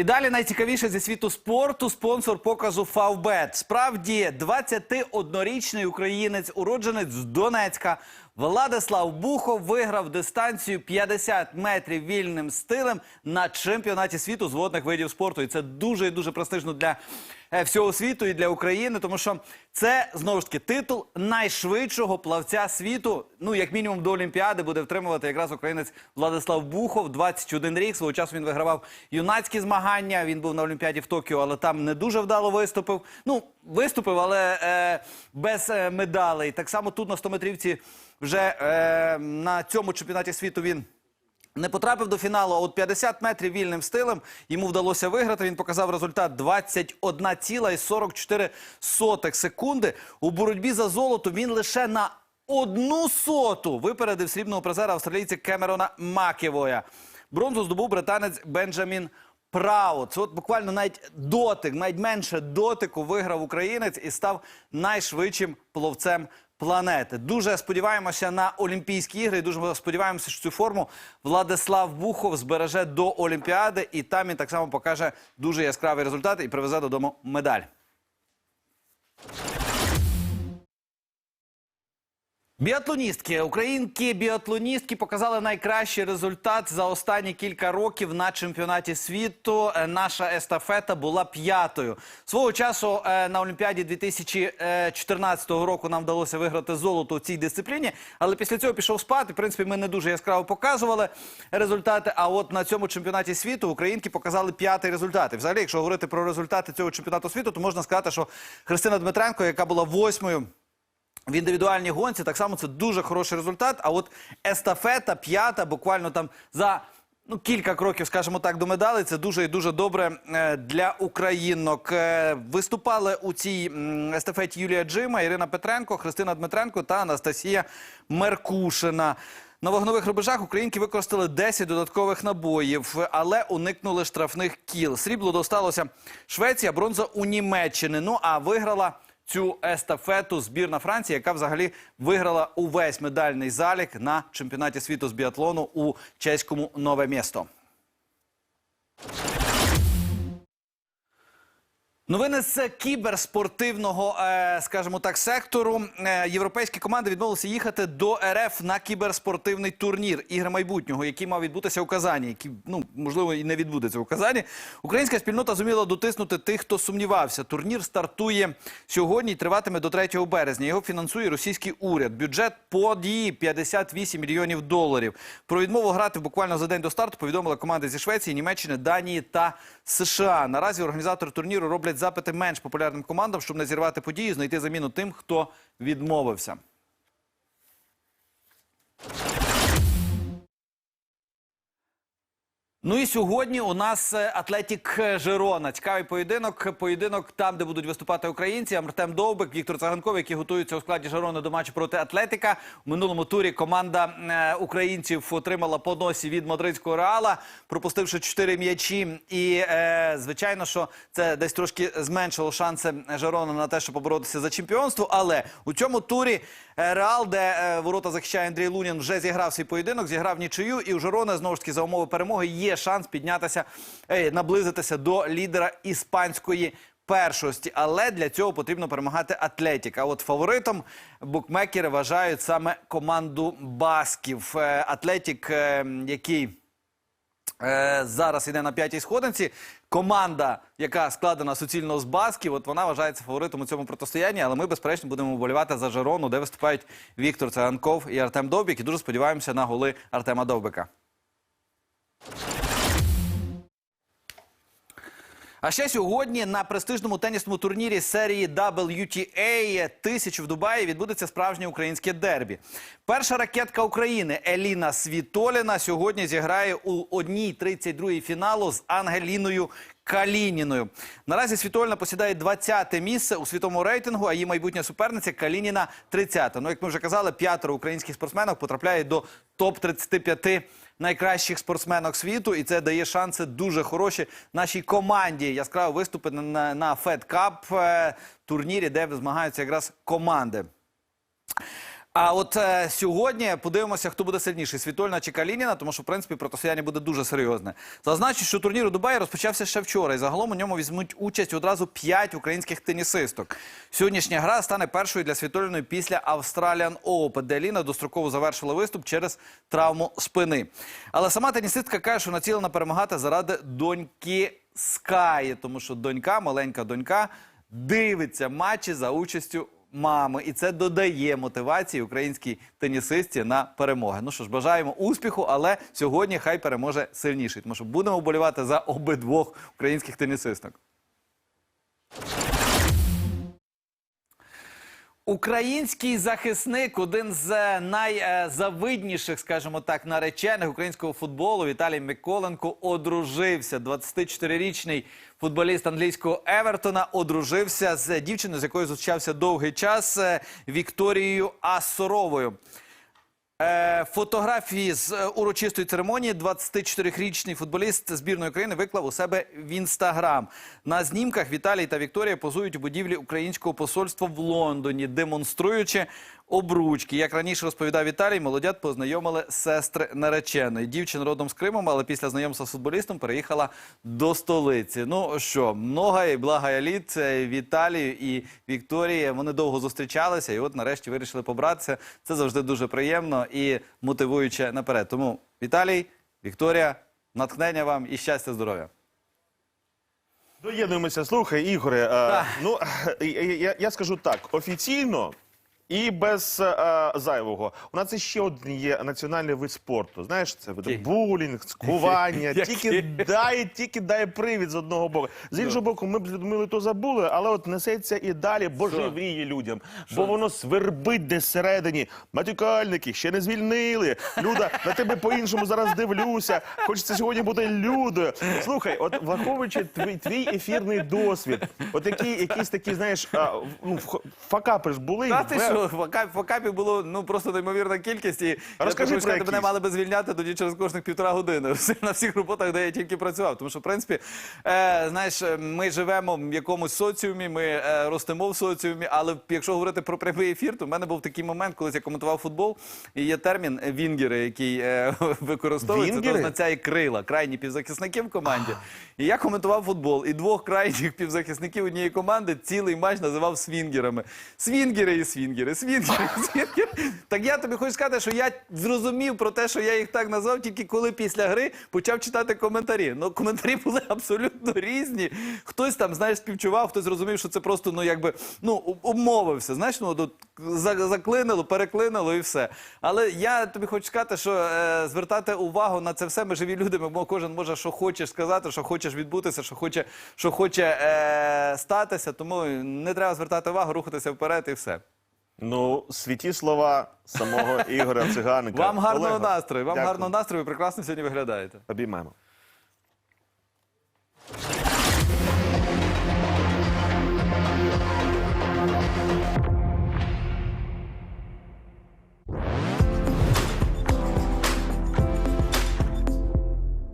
І далі найцікавіше зі світу спорту спонсор показу Фавбет. Справді 21-річний українець, уродженець з Донецька. Владислав Бухов виграв дистанцію 50 метрів вільним стилем на чемпіонаті світу з водних видів спорту. І це дуже дуже престижно для всього світу і для України, тому що це знову ж таки титул найшвидшого плавця світу. Ну як мінімум до Олімпіади буде втримувати якраз українець Владислав Бухов. 21 рік. Свого часу він вигравав юнацькі змагання. Він був на Олімпіаді в Токіо, але там не дуже вдало виступив. Ну виступив, але е, без е, медалей. Так само тут на 100 метрівці вже е, на цьому чемпіонаті світу він. Не потрапив до фіналу, а от 50 метрів вільним стилем йому вдалося виграти. Він показав результат 21,44 секунди. У боротьбі за золото він лише на одну соту випередив срібного призера австралійця Кемерона Макевоя. Бронзу здобув британець Бенджамін Праут. Це от буквально навіть дотик, навіть менше дотику виграв українець і став найшвидшим пловцем планети. Дуже сподіваємося на Олімпійські ігри. і Дуже сподіваємося, що цю форму Владислав Бухов збереже до Олімпіади, і там він так само покаже дуже яскравий результат і привезе додому медаль. Біатлоністки, українки біатлоністки показали найкращий результат за останні кілька років на чемпіонаті світу. Е, Наша естафета була п'ятою. Свого часу е, на Олімпіаді 2014 року нам вдалося виграти золото у цій дисципліні, але після цього пішов спад. В принципі, ми не дуже яскраво показували результати. А от на цьому чемпіонаті світу українки показали п'ятий результат. І взагалі, якщо говорити про результати цього чемпіонату світу, то можна сказати, що Христина Дмитренко, яка була восьмою. В індивідуальній гонці так само це дуже хороший результат. А от естафета п'ята, буквально там за ну кілька кроків, скажімо так, до медалей. Це дуже і дуже добре е, для українок. Е, Виступали у цій естафеті Юлія Джима, Ірина Петренко, Христина Дмитренко та Анастасія Меркушина. На вогнових рубежах українки використали 10 додаткових набоїв, але уникнули штрафних кіл. Срібло досталося Швеція, бронза у Німеччини. Ну а виграла цю естафету збірна Франції, яка взагалі виграла увесь медальний залік на чемпіонаті світу з біатлону у чеському нове місто. Новини з кіберспортивного, е, скажімо так, сектору. Е, Європейські команди відмовилися їхати до РФ на кіберспортивний турнір ігри майбутнього, який мав відбутися у Казані, який ну можливо і не відбудеться у Казані. Українська спільнота зуміла дотиснути тих, хто сумнівався. Турнір стартує сьогодні і триватиме до 3 березня. Його фінансує російський уряд. Бюджет події 58 мільйонів доларів. Про відмову грати буквально за день до старту повідомили команди зі Швеції, Німеччини, Данії та США. Наразі організатори турніру роблять запити менш популярним командам, щоб не зірвати подію, знайти заміну тим, хто відмовився. Ну і сьогодні у нас е, Атлетік Жирона. Цікавий поєдинок. Поєдинок там, де будуть виступати українці. Артем Довбик, Віктор Цаганков, які готуються у складі Жирони до матчу проти Атлетика. У минулому турі команда е, українців отримала по носі від мадридського реала, пропустивши 4 м'ячі. І е, звичайно, що це десь трошки зменшило шанси Жирона на те, щоб поборотися за чемпіонство. Але у цьому турі е, Реал, де е, ворота захищає Андрій Лунін, вже зіграв свій поєдинок, зіграв нічию. І у Жирона знову ж таки за умови перемоги є шанс піднятися, наблизитися до лідера іспанської першості. Але для цього потрібно перемагати Атлетік. А от фаворитом букмекери вважають саме команду Басків. Е, Атлетік, е, який Е, зараз йде на п'ятій сходинці. Команда, яка складена суцільно з басків, от вона вважається фаворитом у цьому протистоянні. Але ми, безперечно, будемо вболівати за Жарону, де виступають Віктор Цаганков і Артем Довбік. І дуже сподіваємося на голи Артема Довбика. А ще сьогодні на престижному тенісному турнірі серії WTA 1000 в Дубаї відбудеться справжнє українське дербі. Перша ракетка України Еліна Світоліна сьогодні зіграє у 1-32 фіналу з Ангеліною Калініною. Наразі Світольна посідає 20-те місце у світовому рейтингу, а її майбутня суперниця Калініна 30-та. Ну, як ми вже казали, п'ятеро українських спортсменок потрапляють до топ-35 найкращих спортсменок світу, і це дає шанси дуже хороші нашій команді. Яскраво виступити на, на Fed Cup е, турнірі, де змагаються якраз команди. А от е, сьогодні подивимося, хто буде сильніший Світольна чи Калініна, тому що в принципі протистояння буде дуже серйозне. Зазначу, що турнір у Дубаї розпочався ще вчора, і загалом у ньому візьмуть участь одразу п'ять українських тенісисток. Сьогоднішня гра стане першою для Світольної після Australian Open, де Ліна достроково завершила виступ через травму спини. Але сама тенісистка каже, що націлена перемагати заради доньки Скаї, тому що донька, маленька донька, дивиться матчі за участю мами, і це додає мотивації українській тенісистці на перемоги. Ну що ж, бажаємо успіху, але сьогодні хай переможе сильніший, тому що будемо вболівати за обидвох українських тенісисток. Український захисник, один з е, найзавидніших, скажімо так, наречених українського футболу, Віталій Миколенко одружився. 24-річний футболіст англійського Евертона одружився з дівчиною, з якою зустрічався довгий час е, Вікторією Асоровою. Е, Фотографії з е, урочистої церемонії 24-річний футболіст збірної України виклав у себе в інстаграм. На знімках Віталій та Вікторія позують у будівлі українського посольства в Лондоні, демонструючи обручки. Як раніше розповідав Віталій, молодят познайомили сестри нареченої. Дівчина родом з Кримом, але після знайомства з футболістом переїхала до столиці. Ну що, много і благая літ Віталію і Вікторії. Вони довго зустрічалися, і от нарешті вирішили побратися. Це завжди дуже приємно і мотивуюче наперед. Тому Віталій, Вікторія, натхнення вам і щастя, здоров'я. Доєднуємося. Слухай, Ігоре. е, ну я, я, я скажу так: офіційно. І без е, зайвого. У нас ще один є національний вид спорту. Знаєш, це Який? булінг, скування. Тільки дай, тільки дай привід з одного боку. З іншого боку, ми б з Людмилою то забули, але от несеться і далі божевріє людям. Бо воно свербить десь всередині. Матюкальники ще не звільнили. Люда, на тебе по-іншому зараз дивлюся. Хочеться сьогодні бути людою. Слухай, от враховуючи твій, твій ефірний досвід, от які якісь такі, знаєш, а, ну, факапи ж були. Та ти що, факап- факапів було ну просто неймовірна кількість. І Розкажи я про сказати, мене мали би звільняти тоді через кожних півтора години на всіх роботах, де я тільки працював. Тому що, в принципі, е, знаєш, е, ми живемо в якомусь соціумі, ми е, ростемо в соціумі, але якщо говорити про прямий ефір, то в мене був такий момент, коли я коментував футбол, і є термін вінгери, який е, використовується. Це Вінгери? означає крила, крайні півзахисники в команді. І я коментував футбол, і двох крайніх півзахисників однієї команди цілий матч називав свінгерами. Свінгери і свінгери, свінгери і свінгери. Так я тобі хочу сказати, що я зрозумів про те, що я їх так назвав, тільки коли після гри почав читати коментарі. Ну, коментарі були абсолютно різні. Хтось там, знаєш, співчував, хтось зрозумів, що це просто ну якби ну обмовився. Знаєш, ну тут за- заклинило, переклинило і все. Але я тобі хочу сказати, що е, звертати увагу на це все. Ми живі люди. Ми кожен може, що хоче сказати, що хочеш відбутися, що хоче, що хоче е, статися. Тому не треба звертати увагу, рухатися вперед і все. Ну, світі слова самого Ігоря Циганика. Вам гарного настрою. Вам дякую. гарного настрою. Ви прекрасно сьогодні виглядаєте. Обіймаємо.